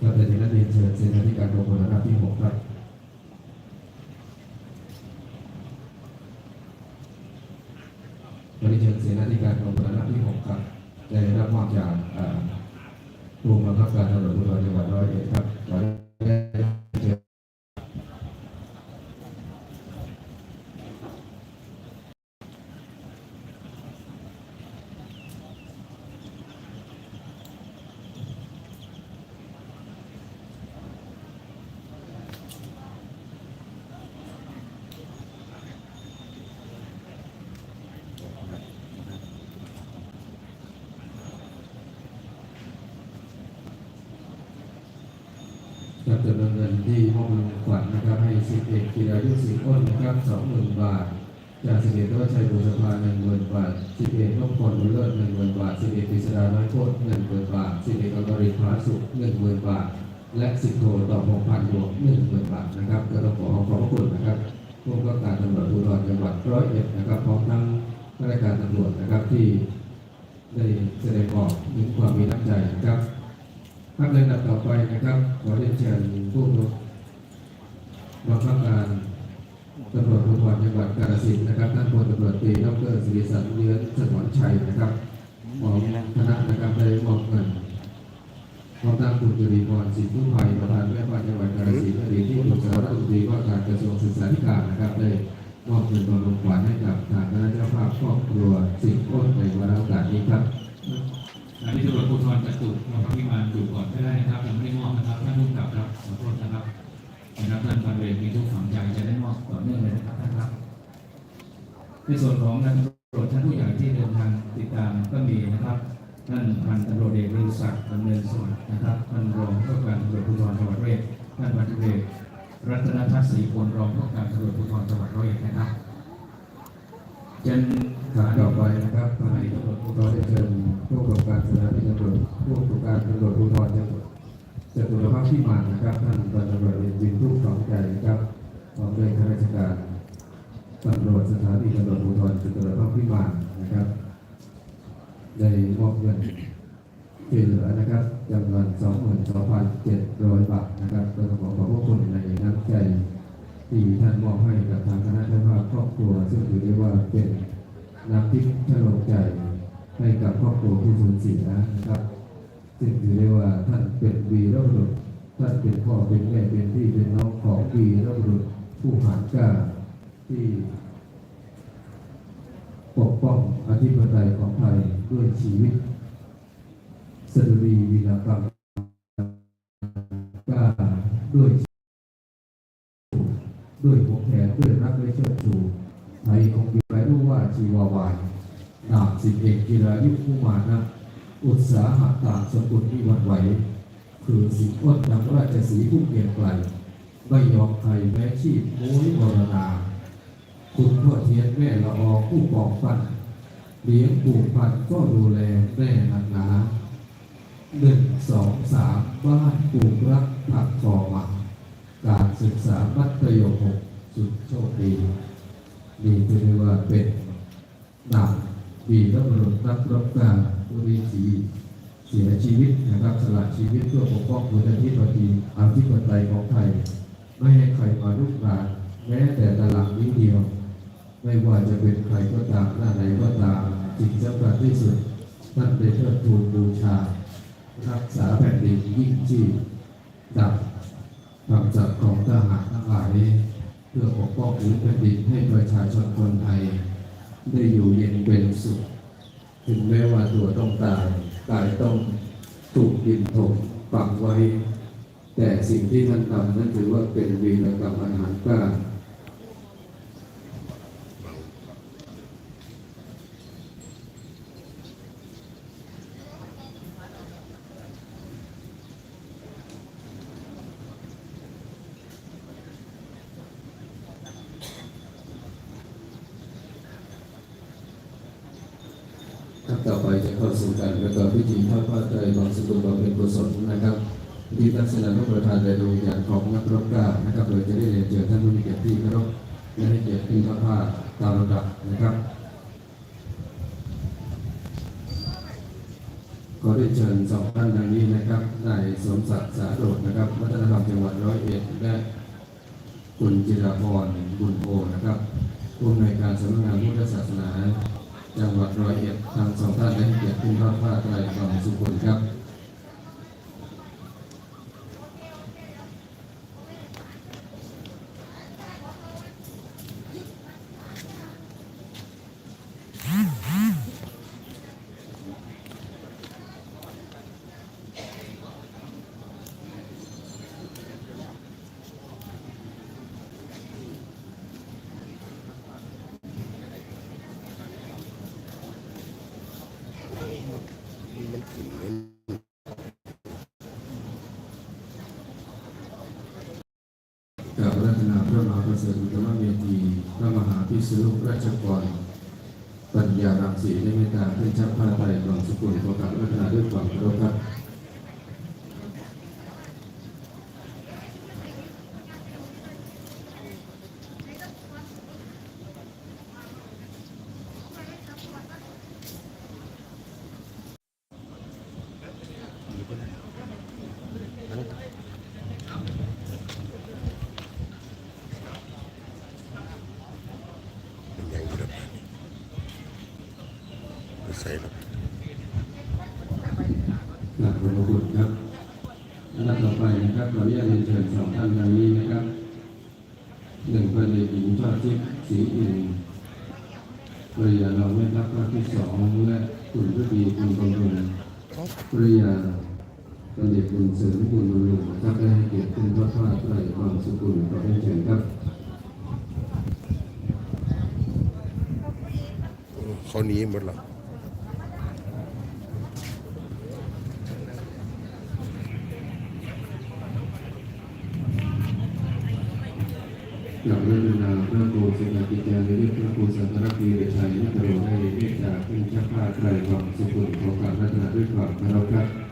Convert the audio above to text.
ก็เป็นนักเรียนเชิญเสนาธิการกรมพลราบที่หกครับวันนี้เชิญเสนาธิการกรมพลราบที่หกครับได้รับมอบจากกรมบังคับการตำรวจภูธรจังหวัดร้อยเอ็ดครับขอได้เชิญ ครับจำนวนเงินที่มอบรางวัลนะครับให้สิบเอกกีฬายุทธสิงห์อ้นนะครับสองหมื่นบาท จากสิบเอกวัชชัยบุษภาหนึ่งหมื่นบาทสิบเอกนพพลบุญเลิศหนึ่งหมื่นบาทสิบเอกกฤษดาน้อยโคตรหนึ่งหมื่นบาทสิบเอกอกริพาสุขหนึ่งหมื่นบาท และสิบโทต่อพงพันธ์หลวงหนึ่งหมื่นบาทนะครับก็ต้องขอขอบพระคุณนะครับผู้กำกับการตำรวจภูธรจังหวัดร้อยเอ็ดนะครับพร้อมทั้งข้าราชการตำรวจนะครับที่ได้แสดงออกถึงความมีน้ำใจนะครับ ครับในลำดับต่อไปนะครับ ขอเรียนเชิญผู้บังคับการตำรวจภูธรจังหวัดกาฬสินธุ์นะครับท่านพลตำรวจตรีดรศิริสันเยือสมรชัยนะครับหมอคณะนะครับได้มอบเงินพร้อมทั้งคุณจุรีพรสินผู้ภัยประธานแม่บ้านจังหวัดกาฬสินธุ์อดีตที่ปรึกษารัฐมนตรีว่าการกระทรวงศึกษาธิการนะครับได้มอบเงินบำรุงขวัญให้กับทางคณะเจ้าภาพครอบครัวสิงห์อ้นในวาระโอกาสนี้ครับนนี้ตำรวจภูธรจัตุนะครัด ก่อนก็ได้นะครับยังไม่ได้มอบนะครับท่านผู้กำกับครับขอโทษนะครับนะครับท่านพันเวรมีทุกฝังใจจะได้มอบต่อเนื่องเลยนะครับท่านครับในส่วนของนายตำรวจท่านผู้ใหญ่ที่เดินทางติดตามก็มีนะครับท่านพันตำรวจเอกฤศักดิ์ดำเนินสวัสดิ์นะครับท่านรองผู้การตำรวจภูธรจังหวัดร้อยเอ็ดท่านพันตำรวจเอกรัตนทัศน์ศรีพลรองผู้การตำรวจภูธรจังหวัดร้อยเอ็ดนะครับ เจนครับต่อไปนะครับทางตำรวจภูธรได้เชิญผู้กำกับการสถานีตำรวจผู้กำกับการตำรวจภูธรจังหวัดจตุรพักษ์พิมานะครับท่านตำรวจเอกยินทุกสองใจนะครับพร้อมด้วยข้าราชการตำรวจสถานีตำรวจภูธรจตุรพักษ์พิมานะครับได้มอบเงินช่วยเหลือนะครับจำนวน22,700บาทนะครับก็ต้องขอขอบพระคุณในน้ำใจ ที่ท่านมอบให้กับทางคณะเจ้าภาพครอบครัว ซึ่งถือได้ว่าเป็นน้ำทิพย์ชโลมใจให้กับครอบครัวผู้สูญเสียนะครับ ซึ่งถือได้ว่าท่านเป็นวีรบุรุษท่านเป็นพ่อเป็นแม่เป็นพี่เป็นน้องของวีรบุรุษผู้หารกล้าที่ปกป้องอธิปไตยของไทยด้วยชีวิตสดุรีวีรกรรม ชีวาวายนามสิบเอกกีฬายุคูมานะ อุตสาหะตามสกุลที่วันไหว คือสิงอ้นดังราชสีผู้เกรียงไกล ไม่ยอมใครแม้ชีพโม้ยมรณา คุณพ่อเทียนแม่ละออผู้ปอกปันเลี้ยงปลูกพันก็ดูแลแม่นักหนาหนึ่งสองสามบ้านปลูกรักผักคอหมักการศึกษามัธยมหกสุดโชคดีนี่ถือได้ว่าเป็น นำวีรบุรุษนักรบกล้าบุรีศรีเสียชีวิตนะครับสละชีวิตเพื่อปกป้องพื้นที่ปฏิอธิปไตยของไทย ไม่ให้ใครมาลุกรานแม้แต่ตารางนิ้วเดียว ไม่ว่าจะเป็นใครก็ตามหน้าไหนก็ตามสิ่งสำคัญที่สุดท่านได้เทิดทูนบูชา รักษาแผ่นดินยิ่งชีพดับคำจัดของทหารทั้งหลายเพื่อปกป้องพื้นแผ่นดินให้ประชาชนคนไทย ได้อยู่เย็นเป็นสุข ถึงแม้ว่าตัวต้องตายกายต้องถูกดินถมฝังไว้ แต่สิ่งที่ท่านทำนั้นถือว่าเป็นวีรกรรมอาหารกล้า ครับต่อไปจะเข้าสู่การประกอบพิธีทอดผ้าไตรบางสกุลบำเพ็ญกุศลนะครับพิธีลักษณะพระประธานในดวงวิญญาณของนักรบกล้านะครับโดยจะได้เรียนเชิญท่านผู้มีเกียรติที่เคารพและให้เกียรติขึ้นพระผ้าตามลำดับนะครับขอได้เชิญสองท่านดังนี้นะครับนายสมศักดิ์สาโรดนะครับวัฒนธรรมจังหวัดร้อยเอ็ดและคุณจิราพรบุญโพนะครับผู้อำนวยการสำนักงานพุทธศาสนา จังหวัดร้อยเอ็ดทางสองท่านได้เกียรติขึ้นทอดผ้าไตรกองสุขุนครับ ฒนาพระมหาประเสริฐธรรมเมธีพระมหาพิสุรุราชกร ปัญญารังสีได้เมตตาเพื่อนชักผ้าไตรกองสกุลขอกับรัฒนาด้วยความเคารพครับ เป็นยังอยู่ครับไม่ใส่หรอกหลักพระบุตรครับอันดับต่อไปนะครับเราเรียกเรียนเชิญสองท่านดังนี้นะครับหนึ่งประเด็นหญิงชอดทิพย์ศรีอินทร์ภรรยาเราไม่รับรักที่สองและคุณพฤดีคุณบำรุงภรรยาประเด็นคุณเสริมคุณบำรุงนะครับได้ให้เกียรติคุณพระพาไตรกองสุกุลขอได้เชิญครับเขาหนีหมดแล้ว กับเรื่องนาพระโกศลกิจารนิเวศพระโกสันตรกีเดชัยนิโรได้เมตตาขึ้นชักผ้าไตรวังสุขุมของการรัตนาด้วยความเคารพครับ